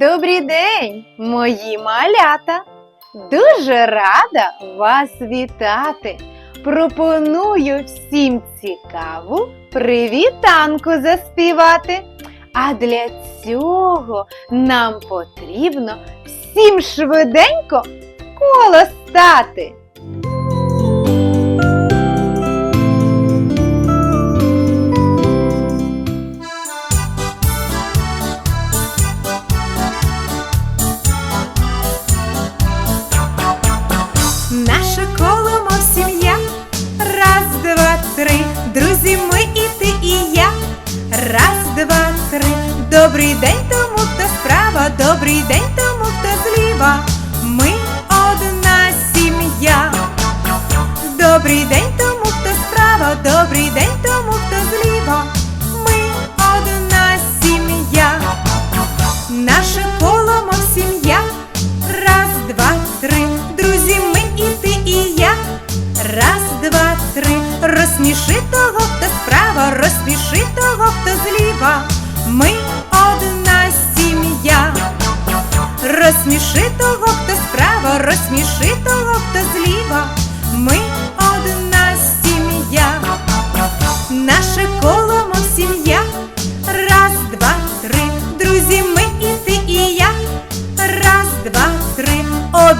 Добрий день, мої малята! Дуже рада вас вітати. Пропоную всім цікаву привітанку заспівати. А для цього нам потрібно всім швиденько коло стати. Три. Друзі, ми і ти, і я. Раз, два, три. Добрий день тому, хто справа, добрий день тому, хто зліва. Ми одна сім'я. Добрий день тому, хто справа, добрий день тому, хто зліва.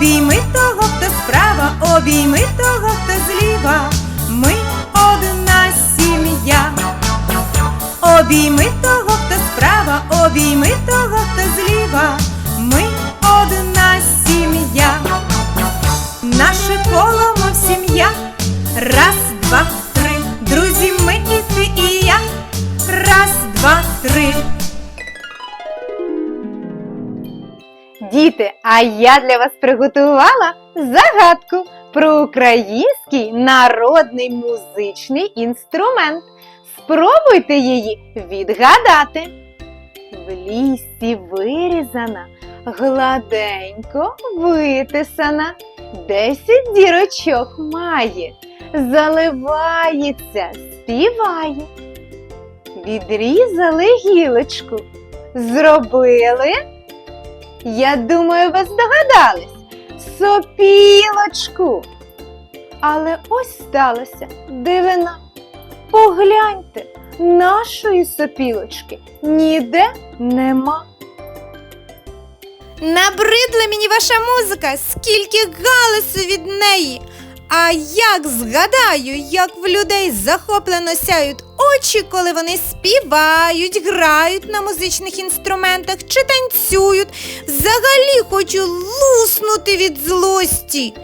Обійми того, хто справа, обійми того, хто зліва. Ми одна сім'я. Обійми того, хто справа, обійми того, хто зліва. Ми одна сім'я. Наше коло, мов сім'я. Раз, Діти, а я для вас приготувала загадку про український народний музичний інструмент. Спробуйте її відгадати. В лісі вирізана, гладенько витисана, десять дірочок має, заливається, співає. Відрізали гілочку, зробили. Я думаю, ви здогадались. Сопілочку. Але ось сталося дивина. Погляньте, нашої сопілочки ніде нема. Набридла мені ваша музика, скільки галасу від неї. А як згадаю, як в людей захоплено сяють очі, коли вони співають, грають на музичних інструментах чи танцюють, взагалі хочу луснути від злості.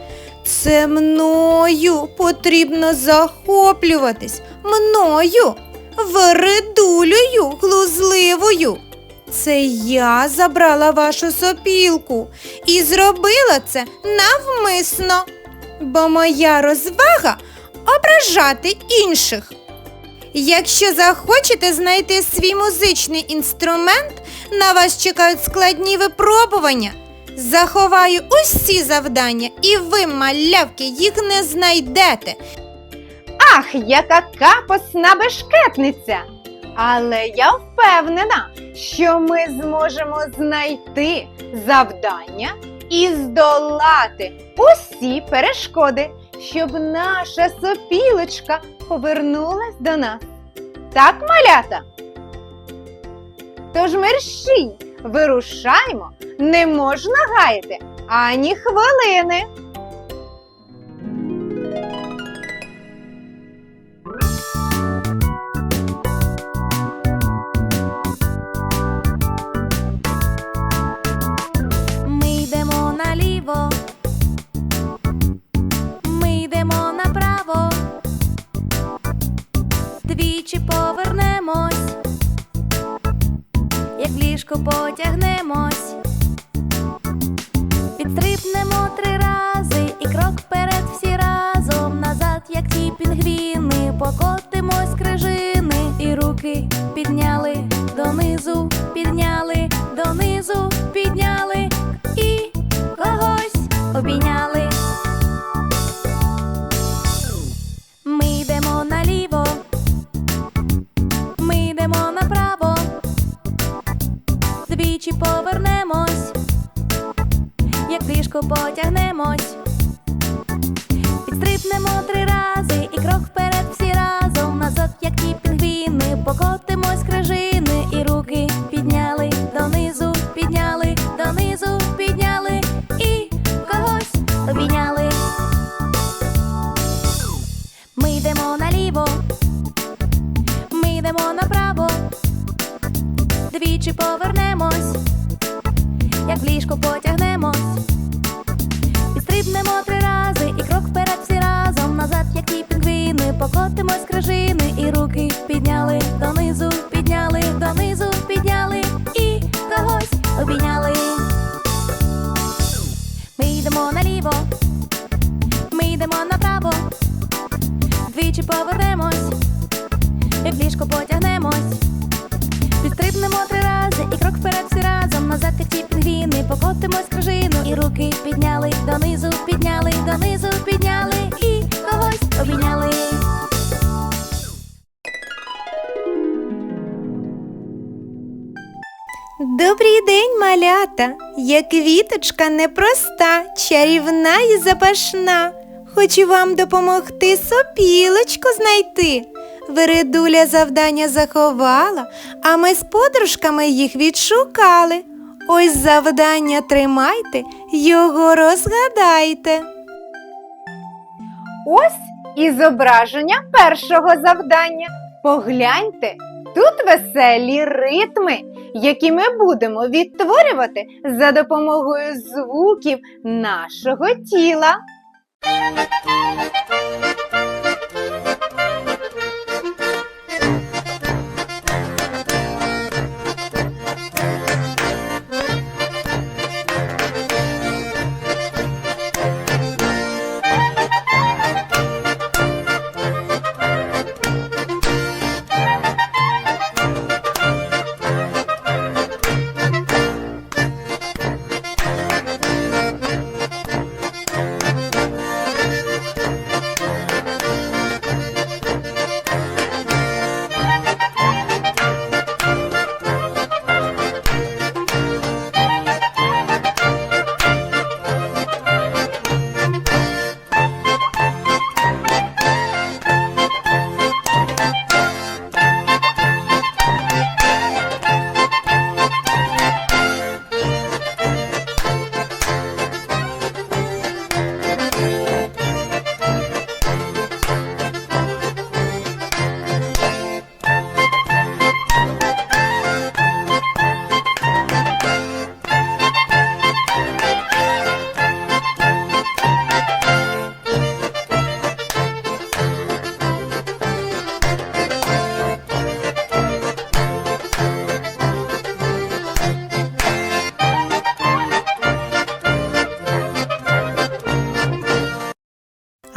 Це мною потрібно захоплюватись, мною, вередулею глузливою. Це я забрала вашу сопілку і зробила це навмисно, бо моя розвага ображати інших. Якщо захочете знайти свій музичний інструмент, на вас чекають складні випробування. Заховаю усі завдання, і ви, малявки, їх не знайдете. Ах, яка капосна бешкетниця! Але я впевнена, що ми зможемо знайти завдання і здолати усі перешкоди, щоб наша сопілочка повернулась до нас. Так, малята? Тож мерщій, вирушаймо, не можна гаяти ані хвилини. Наліво, ми йдемо направо, двічі повернемось, як ліжко потягнемось, ліжку потягнемось. Підстрибнемо три рази і крок вперед всі разом. Назад, як ті пінгвіни, покотимось крижини і руки підняли донизу, підняли, донизу, підняли і когось обійняли. Ми йдемо наліво, ми йдемо направо, двічі повернемось, як в ліжку потягнемось. Підстрибнемо три рази і крок вперед всі разом. Назад, як ті пінгвіни, покотимось крижини. І руки підняли донизу, підняли, донизу, підняли. І когось обійняли. Ми йдемо наліво, ми йдемо направо, двічі повернемось, і в ліжко потягнемось. Підстрибнемо три рази і крок вперед всі разом. Назад, як ті пінгвіни, покотимось крижину і руки підняли донизу, підняли, донизу, підняли і когось обійняли. Добрий день, малята! Я квіточка непроста, чарівна і запашна. Хочу вам допомогти сопілочку знайти. Вередуля завдання заховала, а ми з подружками їх відшукали. Ось завдання тримайте, його розгадайте. Ось і зображення першого завдання. Погляньте, тут веселі ритми, які ми будемо відтворювати за допомогою звуків нашого тіла.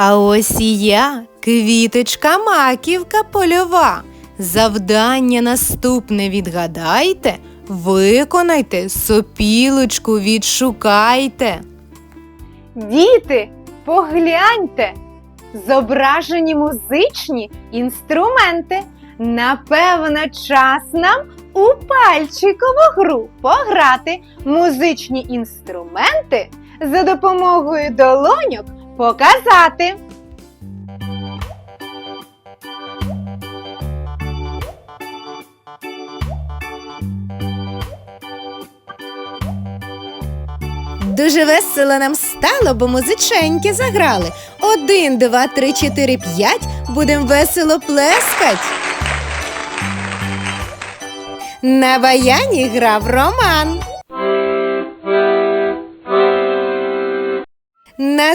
А ось і я, квіточка маківка польова. Завдання наступне відгадайте, виконайте, сопілочку відшукайте. Діти, погляньте! Зображені музичні інструменти. Напевно, час нам у пальчикову гру пограти музичні інструменти за допомогою долоньок показати. Дуже весело нам стало, бо музиченьки заграли. Один, два, три, чотири, п'ять. Будем весело плескать. На баяні грав Роман.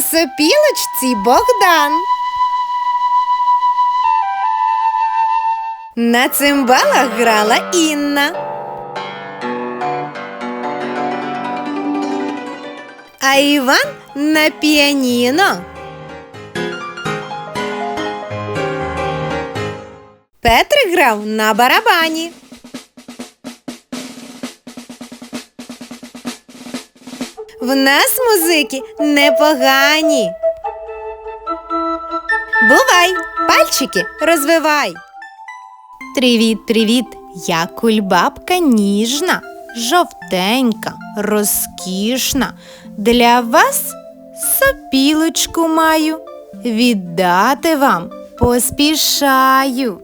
Сопілочці Богдан. На цимбалах грала Інна. А Іван на піаніно. Петрик грав на барабані. В нас музики непогані. Бувай, пальчики розвивай. Привіт, привіт, я кульбабка ніжна, жовтенька, розкішна. Для вас сопілочку маю, віддати вам поспішаю.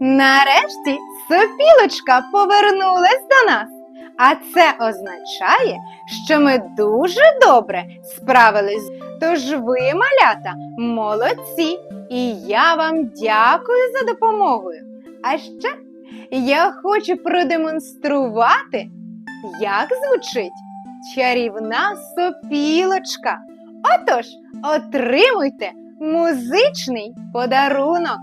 Нарешті сопілочка повернулась до нас. А це означає, що ми дуже добре справились. Тож ви, малята, молодці, і я вам дякую за допомогою. А ще я хочу продемонструвати, як звучить чарівна сопілочка. Отож, отримуйте музичний подарунок.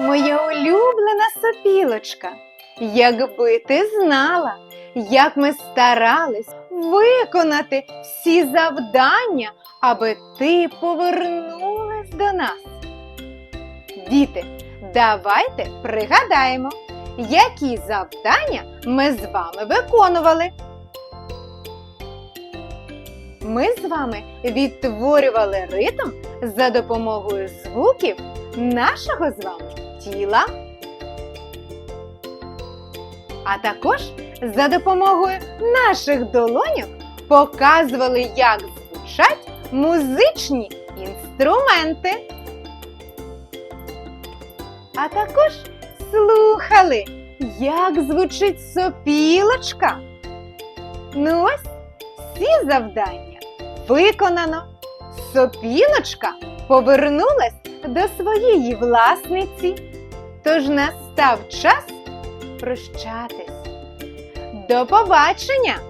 Моя улюблена сопілочка, якби ти знала, як ми старались виконати всі завдання, аби ти повернулась до нас. Діти, давайте пригадаємо, які завдання ми з вами виконували. Ми з вами відтворювали ритм за допомогою звуків нашого з вами тіла, а також за допомогою наших долоньок показували, як звучать музичні інструменти. А також слухали, як звучить сопілочка. Ну ось всі завдання виконано. Сопілочка повернулась до своєї власниці. Тож настав час прощатись. До побачення!